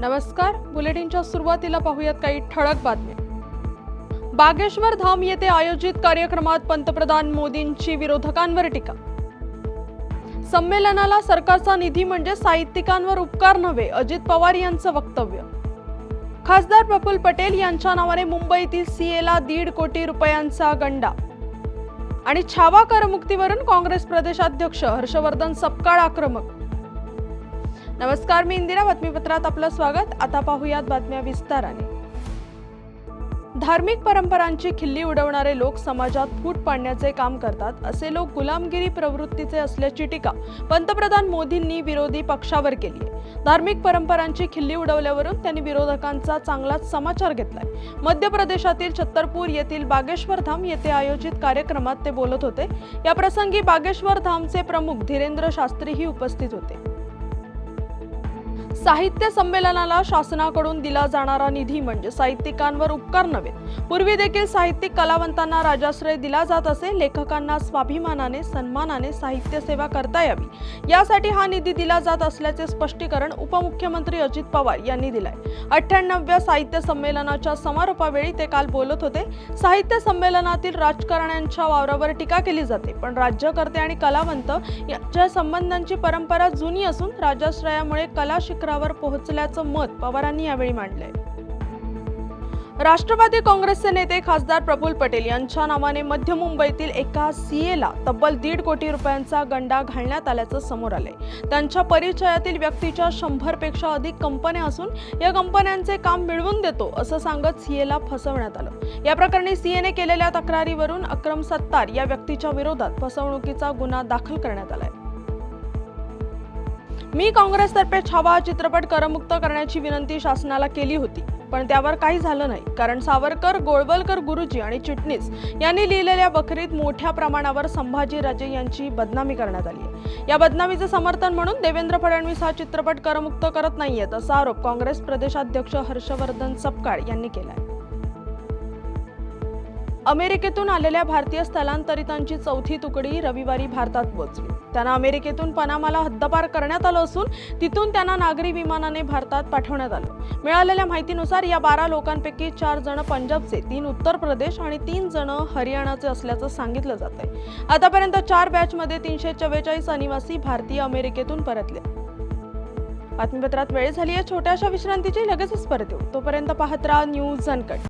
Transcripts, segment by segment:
नमस्कार बुलेटिनच्या सुरुवातीला पाहूयात काही ठळक बातम्या. बागेश्वर धाम येथे आयोजित कार्यक्रमात पंतप्रधान मोदींची विरोधकांवर टीका. संमेलनाला सरकारचा निधी म्हणजे साहित्यिकांवर उपकार नव्हे अजित पवार यांचं वक्तव्य. खासदार प्रफुल पटेल यांच्या नावाने मुंबईतील सीएला दीड कोटी रुपयांचा गंडा. आणि छावा करमुक्तीवरून काँग्रेस प्रदेशाध्यक्ष हर्षवर्धन सपकाळ आक्रमक. नमस्कार मी इंदिरा बातमीपत्रात आपलं स्वागत. आता पाहूयात बातम्या विस्ताराने. धार्मिक परंपरांची खिल्ली उडवणारे लोक समाजात फूट पाडण्याचे काम करतात असे लोक गुलामगिरी प्रवृत्तीचे असल्याची टीका पंतप्रधान मोदींनी विरोधी पक्षावर केली आहे धार्मिक परंपरांची खिल्ली उडवल्यावरून त्यांनी विरोधकांचा चांगलाच समाचार घेतलाय. मध्य प्रदेशातील छत्तरपूर येथील बागेश्वर धाम येथे आयोजित कार्यक्रमात ते बोलत होते. या प्रसंगी बागेश्वर धामचे प्रमुख धीरेंद्र शास्त्रीही उपस्थित होते. साहित्य संमेलनाला शासनाकडून दिला जाणारा निधी म्हणजे साहित्यिकांवर उपकार नव्हे. पूर्वी देखील साहित्यिक कलावंतांना राजाश्रय दिला जात असे. लेखकांना स्वाभिमानाने सन्मानाने साहित्य सेवा करता यावी. यासाठी हा निधी दिला जात असल्याचे स्पष्टीकरण उपमुख्यमंत्री अजित पवार यांनी दिलाय. अठ्ठ्याण्णव्या साहित्य संमेलनाच्या समारोपावेळी ते काल बोलत होते. साहित्य संमेलनातील राजकारण्यांच्या वावरावर टीका केली जाते पण राज्यकर्ते आणि कलावंत यांच्या संबंधांची परंपरा जुनी असून राजाश्रयामुळे कला चक्रावर पोहोचल्याचं मत पवारांनी यावेळी मांडलंय. राष्ट्रवादी काँग्रेसचे नेते खासदार प्रफुल्ल पटेल यांच्या नावाने मध्य मुंबईतील एका सीएला तब्बल दीड कोटी रुपयांचा गंडा घालण्यात आल्याचं समोर आलंय. त्यांच्या परिचयातील व्यक्तीच्या शंभरपेक्षा अधिक कंपन्या असून या कंपन्यांचे काम मिळवून देतो असं सांगत सीएला फसवण्यात आलं. या प्रकरणी सीएने केलेल्या तक्रारीवरून अक्रम सत्तार या व्यक्तीच्या विरोधात फसवणुकीचा गुन्हा दाखल करण्यात आलाय. मी काँग्रेसतर्फे छावा चित्रपट करमुक्त करण्याची विनंती शासनाला केली होती. पण त्यावर काही झालं नाही कारण सावरकर गोळवलकर गुरुजी आणि चिटणीस यांनी लिहिलेल्या बकरीत मोठ्या प्रमाणावर संभाजी राजे यांची बदनामी करण्यात आली आहे. या बदनामीचे समर्थन म्हणून देवेंद्र फडणवीस हा चित्रपट करमुक्त करत नाहीयेत असा आरोप काँग्रेस प्रदेशाध्यक्ष हर्षवर्धन सपकाळ यांनी केला आहे अमेरिकेतून आलेल्या भारतीय स्थलांतरितांची चौथी तुकडी रविवारी भारतात पोहोचली. त्यांना अमेरिकेतून पनामाला हद्दपार करण्यात आलं असून तिथून त्यांना नागरी विमानाने भारतात पाठवण्यात आलं. मिळालेल्या माहितीनुसार या बारा लोकांपैकी चार जण पंजाबचे तीन उत्तर प्रदेश आणि तीन जण हरियाणाचे असल्याचं सांगितलं जात आहे आतापर्यंत चार बॅचमध्ये तीनशे चव्वेचाळीस अनिवासी भारतीय अमेरिकेतून परतले. बातमीपत्रात वेळ झाली आहे छोट्याशा विश्रांतीची लगेचच परत येऊ. तोपर्यंत पाहत राहा न्यूज अनकट.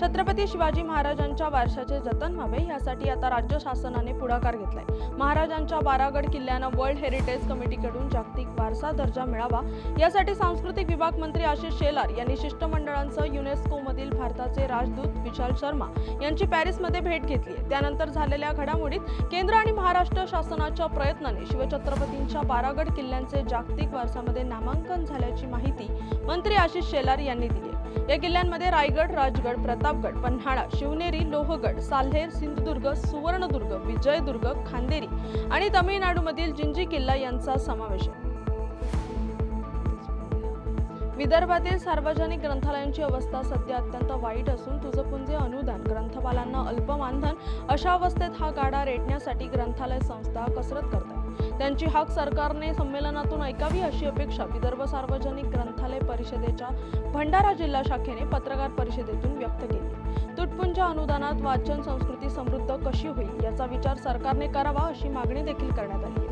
छत्रपती शिवाजी महाराजांच्या वारशाचे जतन व्हावे यासाठी आता राज्य शासनाने पुढाकार घेतलाय. महाराजांच्या बारागड किल्ल्यानं वर्ल्ड हेरिटेज कमिटीकडून जागतिक वारसा दर्जा मिळावा यासाठी सांस्कृतिक विभाग मंत्री आशिष शेलार यांनी शिष्टमंडळांसह युनेस्कोमधील भारताचे राजदूत विशाल शर्मा यांची पॅरिसमध्ये भेट घेतली त्यानंतर झालेल्या घडामोडीत केंद्र आणि महाराष्ट्र शासनाच्या प्रयत्नाने शिवछत्रपतींच्या बारागड किल्ल्यांचे जागतिक वारसामध्ये नामांकन झाल्याची माहिती मंत्री आशिष शेलार यांनी दिली. या किल्ल्यांमध्ये रायगड राजगड प्रतापगड पन्हाळा शिवनेरी लोहगड साल्हेर सिंधुदुर्ग सुवर्णदुर्ग विजयदुर्ग खांदेरी आणि तमिळनाडूमधील जिंजी किल्ला यांचा समावेश आहे. विदर्भातील सार्वजनिक ग्रंथालयांची अवस्था सध्या अत्यंत वाईट असून तुझपुंजे अनुदान ग्रंथपालांना अल्प मानधन अशा अवस्थेत हा गाडा रेटण्यासाठी ग्रंथालय संस्था कसरत करतात त्यांची हाक सरकारने संमेलनातून ऐकावी अशी अपेक्षा विदर्भ सार्वजनिक ग्रंथालय परिषदेच्या भंडारा जिल्हा शाखेने पत्रकार परिषदेतून व्यक्त केली. तुटपुंज अनुदानात वाचन संस्कृती समृद्ध कशी होईल याचा विचार सरकारने करावा अशी मागणी देखील करण्यात आली आहे.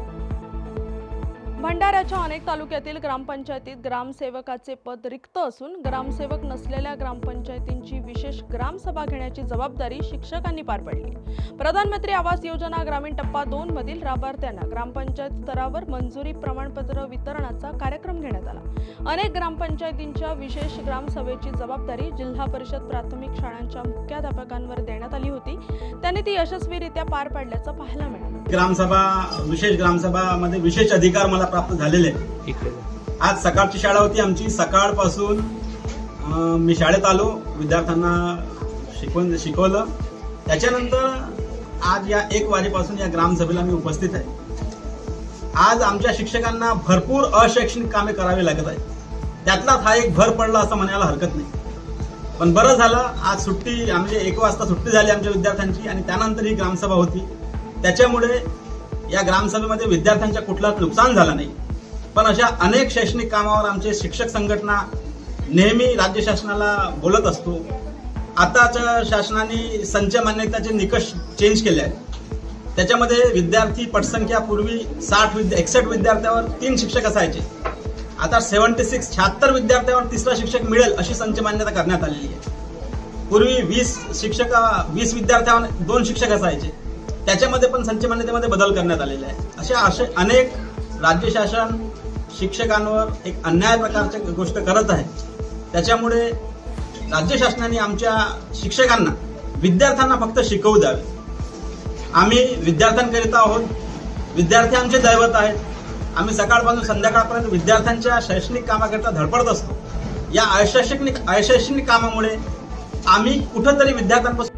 भंडाऱ्याच्या अनेक तालुक्यातील ग्रामपंचायतीत ग्रामसेवकाचे पद रिक्त असून ग्रामसेवक नसलेल्या ग्रामपंचायतींची विशेष ग्रामसभा घेण्याची जबाबदारी शिक्षकांनी पार पाडली. प्रधानमंत्री आवास योजना ग्रामीण टप्पा दोन मधील लाभार्थ्यांना ग्रामपंचायत स्तरावर मंजुरी प्रमाणपत्र वितरणाचा कार्यक्रम घेण्यात आला. अनेक ग्रामपंचायतींच्या विशेष ग्रामसभेची जबाबदारी जिल्हा परिषद प्राथमिक शाळांच्या मुख्याध्यापकांवर देण्यात आली होती. त्यांनी ती यशस्वीरित्या पार पाडल्याचं पाहायला मिळालं. ग्रामसभा विशेष ग्रामसभामध्ये विशेष अधिकार मला प्राप्त झालेले. आज सकाळची शाळा होती आमची. सकाळपासून मी शाळेत आलो. विद्यार्थ्यांना शिकवून शिकवलं. त्याच्यानंतर आज या एक वाजेपासून या ग्रामसभेला मी उपस्थित आहे. आज आमच्या शिक्षकांना भरपूर अशैक्षणिक कामे करावी लागत आहेत. त्यातलाच हा एक भर पडला असं म्हणायला हरकत नाही. पण बरं झालं आज सुट्टी म्हणजे एक वाजता सुट्टी झाली आमच्या विद्यार्थ्यांची आणि त्यानंतर ही ग्रामसभा होती. त्याच्यामुळे या ग्रामसभेमध्ये विद्यार्थ्यांच्या कुठलाच नुकसान झालं नाही. पण अशा अनेक शैक्षणिक कामावर आमचे शिक्षक संघटना नेहमी राज्य शासनाला बोलत असतो. आताच्या शासनाने संच मान्यताचे निकष चेंज केले आहेत त्याच्यामध्ये विद्यार्थी पटसंख्या पूर्वी साठ विद्या एकसष्ट विद्यार्थ्यावर तीन शिक्षक असायचे. आता सेव्हन्टी सिक्स शहात्तर विद्यार्थ्यावर तिसरा शिक्षक मिळेल अशी संच मान्यता करण्यात आलेली आहे. पूर्वी वीस शिक्षक वीस विद्यार्थ्यावर दोन शिक्षक असायचे. त्याच्यामध्ये पण संचमान्यतेमध्ये बदल करण्यात आलेले आहे. अशा असे अनेक राज्य शासन शिक्षकांवर एक अन्याय प्रकारच्या गोष्ट करत आहे. त्याच्यामुळे राज्य शासनाने आमच्या शिक्षकांना विद्यार्थ्यांना फक्त शिकवू द्यावे. आम्ही विद्यार्थ्यांकरिता आहोत. विद्यार्थी आमचे दैवत आहेत. आम्ही सकाळपासून संध्याकाळपर्यंत विद्यार्थ्यांच्या शैक्षणिक कामाकरिता धडपडत असतो. या अशैक्षणिक अशैक्षणिक कामामुळे आम्ही कुठंतरी विद्यार्थ्यांपासून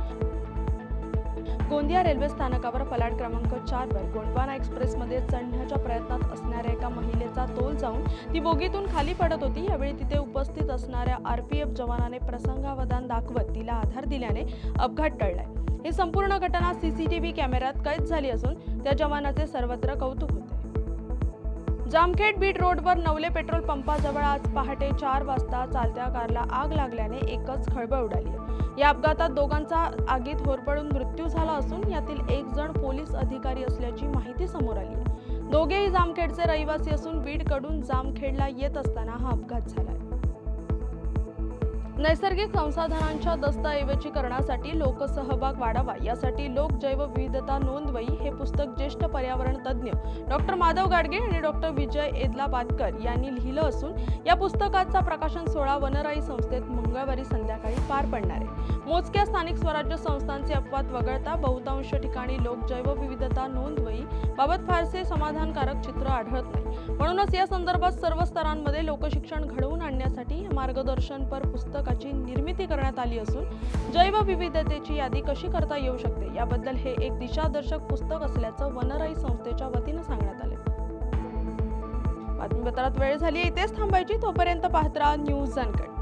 गोंदिया रेल्वे स्थानकावर पलाट क्रमांक चारवर गोंडवाना एक्सप्रेसमध्ये चढण्याच्या प्रयत्नात असणाऱ्या एका महिलेचा तोल जाऊन ती बोगीतून खाली पडत होती. यावेळी तिथे उपस्थित असणाऱ्या आरपीएफ जवानाने प्रसंगावधान दाखवत तिला आधार दिल्याने अपघात टळलाय. ही संपूर्ण घटना सीसीटीव्ही कॅमेऱ्यात कैद झाली असून त्या जवानाचे सर्वत्र कौतुक होते. जामखेड बीट रोडवर नवले पेट्रोल पंपाजवळ आज पहाटे चार वाजता चालत्या कारला आग लागल्याने एकच खळबळ उडाली या अपघातात दोघांचा आगीत होरपळून मृत्यू झाला असून यातील एक जण पोलीस अधिकारी असल्याची माहिती समोर आली. आहे दोघेही जामखेडचे रहिवासी असून बीडकडून जामखेडला येत असताना हा अपघात झाला नैसर्गिक संसाधनांच्या दस्तऐवजीकरणासाठी लोकसहभाग वाढावा यासाठी लोक जैवविविधता नोंदवई हे पुस्तक ज्येष्ठ पर्यावरण तज्ज्ञ डॉक्टर माधव गाडगे आणि डॉक्टर विजय एदलाबादकर यांनी लिहिलं असून या पुस्तकाचा प्रकाशन सोहळा वनराई संस्थेत मंगळवारी संध्याकाळी पार पडणार आहे. मोजक्या स्थानिक स्वराज्य संस्थांचे अपवाद वगळता बहुतांश ठिकाणी लोक जैवविविधता नोंदवई बाबत फारसे समाधानकारक चित्र आढळत नाही. म्हणूनच या संदर्भात सर्व स्तरांमध्ये लोकशिक्षण घडवून आणण्यासाठी मार्गदर्शनपर पुस्तकाची निर्मिती करण्यात आली असून जैवविविधतेची यादी कशी करता येऊ शकते याबद्दल हे एक दिशादर्शक पुस्तक असल्याचं वनराई संस्थेच्या वतीनं सांगण्यात आले. बातमीपत्रात वेळ झाली इथेच थांबायची. तोपर्यंत पाहत राहा न्यूज अनकट.